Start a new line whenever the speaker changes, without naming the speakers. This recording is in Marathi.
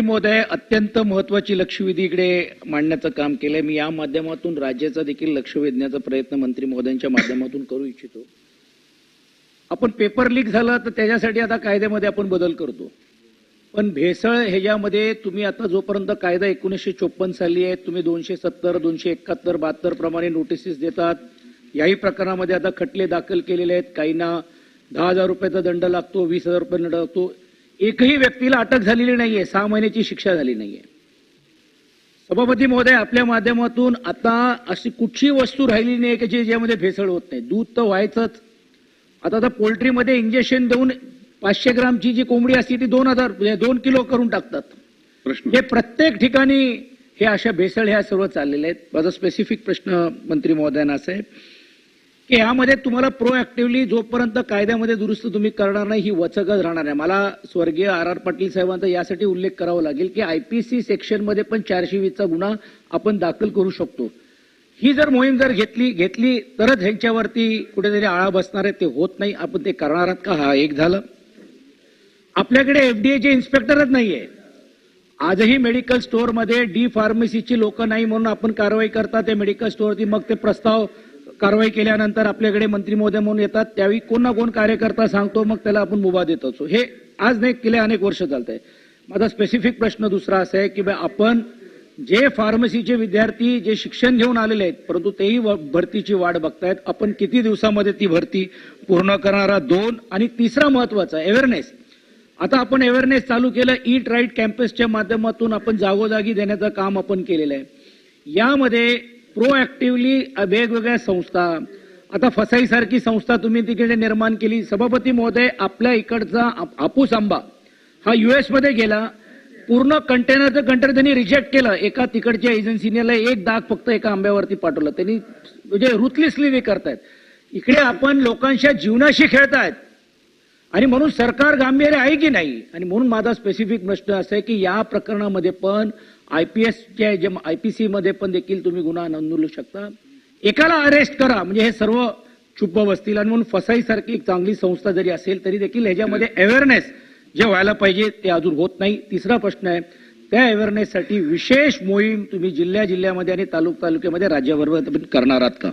महोदय अत्यंत महत्वाची लक्षवेधी इकडे मांडण्याचं काम केलंय. मी या माध्यमातून राज्याचा देखील लक्ष वेधण्याचा प्रयत्न मंत्री महोदयांच्या माध्यमातून करू इच्छितो. आपण पेपर लीक झाला तर त्याच्यासाठी आता कायद्यामध्ये आपण बदल करतो. पण भेसळ ह्याच्यामध्ये तुम्ही आता जोपर्यंत कायदा एकोणीसशे चोपन्न साली आहे तुम्ही दोनशे सत्तर दोनशे एकाहत्तर बहात्तर प्रमाणे नोटिसेस देतात. याही प्रकरणामध्ये आता खटले दाखल केलेले आहेत. काहींना दहा हजार रुपयाचा दंड लागतो वीस हजार रुपये दंड लागतो. एकही व्यक्तीला अटक झालेली नाहीये सहा महिन्याची शिक्षा झाली नाहीये. सभापती महोदय आपल्या माध्यमातून आता अशी कुठची वस्तू राहिली नाही की ज्यामध्ये भेसळ होत नाही. दूध तर व्हायचंच. आता आता पोल्ट्रीमध्ये इंजेक्शन देऊन पाचशे ग्रामची जी कोंबडी असते ती दोन हजार म्हणजे दोन किलो करून टाकतात.
प्रश्न.
हे प्रत्येक ठिकाणी हे अशा भेसळ ह्या सर्व चाललेल्या आहेत. माझा स्पेसिफिक प्रश्न मंत्री महोदयांना असा आहे. की यामध्ये तुम्हाला प्रोएक्टिव्हली जोपर्यंत कायद्यामध्ये दुरुस्त तुम्ही करणार नाही ही वचकच राहणार आहे मला स्वर्गीय आर आर पाटील साहेबांचा यासाठी उल्लेख करावा लागेल की आयपीसी सेक्शनमध्ये पण चारशे वीसचा गुन्हा आपण दाखल करू शकतो. ही जर मोहीम जर घेतली घेतली तरच ह्यांच्यावरती कुठेतरी आळा बसणार आहे ते होत नाही. आपण ते करणार आहात का? हा एक झालं. आपल्याकडे एफडीएचे इन्स्पेक्टरच नाहीये. आजही मेडिकल स्टोअरमध्ये डी फार्मसीची लोक नाही म्हणून आपण कारवाई करता ते मेडिकल स्टोअरची मग ते प्रस्ताव कारवाई केल्यानंतर आपल्याकडे मंत्री महोदय म्हणून येतात. त्यावेळी कोण ना कोण कार्यकर्ता सांगतो मग त्याला आपण मुभा देत असतो हे आज नाही गेले अनेक वर्ष चालत आहे माझा स्पेसिफिक प्रश्न दुसरा असा आहे की बा आपण जे फार्मसीचे विद्यार्थी जे शिक्षण घेऊन आलेले आहेत परंतु तेही व- भरतीची वाट बघतायत. आपण किती दिवसामध्ये ती भरती पूर्ण करणारा? दोन आणि तिसरा महत्त्वाचा अवेअरनेस आता आपण अवेअरनेस चालू केलं ईट राईट कॅम्पसच्या माध्यमातून आपण जागोजागी देण्याचं काम आपण केलेलं आहे. यामध्ये प्रोऍक्टिव्हली वेगवेगळ्या संस्था. आता फसाईसारखी संस्था तुम्ही तिकडे निर्माण केली. सभापती महोदय आपल्या इकडचा हापूस आंबा हा युएसमध्ये गेला. पूर्ण कंटेनरचं कंटेनर त्यांनी रिजेक्ट केलं. एका तिकडच्या एजन्सीनेला एक दाग फक्त एका आंब्यावरती पाठवलं. त्यांनी म्हणजे रुथलेसली वे करतायत. इकडे आपण लोकांच्या जीवनाशी खेळतायत. आणि म्हणून सरकार गांभीर्य आहे की नाही? आणि म्हणून माझा स्पेसिफिक प्रश्न असा आहे की या प्रकरणामध्ये पण आयपीएसच्या जे आय पी सीमध्ये पण देखील तुम्ही गुन्हा नोंदवू शकता. एकाला अरेस्ट करा म्हणजे हे सर्व चुप्प बसतील आणि म्हणून फसाईसारखी एक चांगली संस्था जरी असेल तरी देखील ह्याच्यामध्ये अवेअरनेस जे व्हायला पाहिजे ते अजून होत नाही. तिसरा प्रश्न आहे त्या अवेअरनेससाठी विशेष मोहीम तुम्ही जिल्ह्या जिल्ह्यामध्ये आणि तालुक तालुक्यामध्ये राज्याबरोबर करणार आहात का?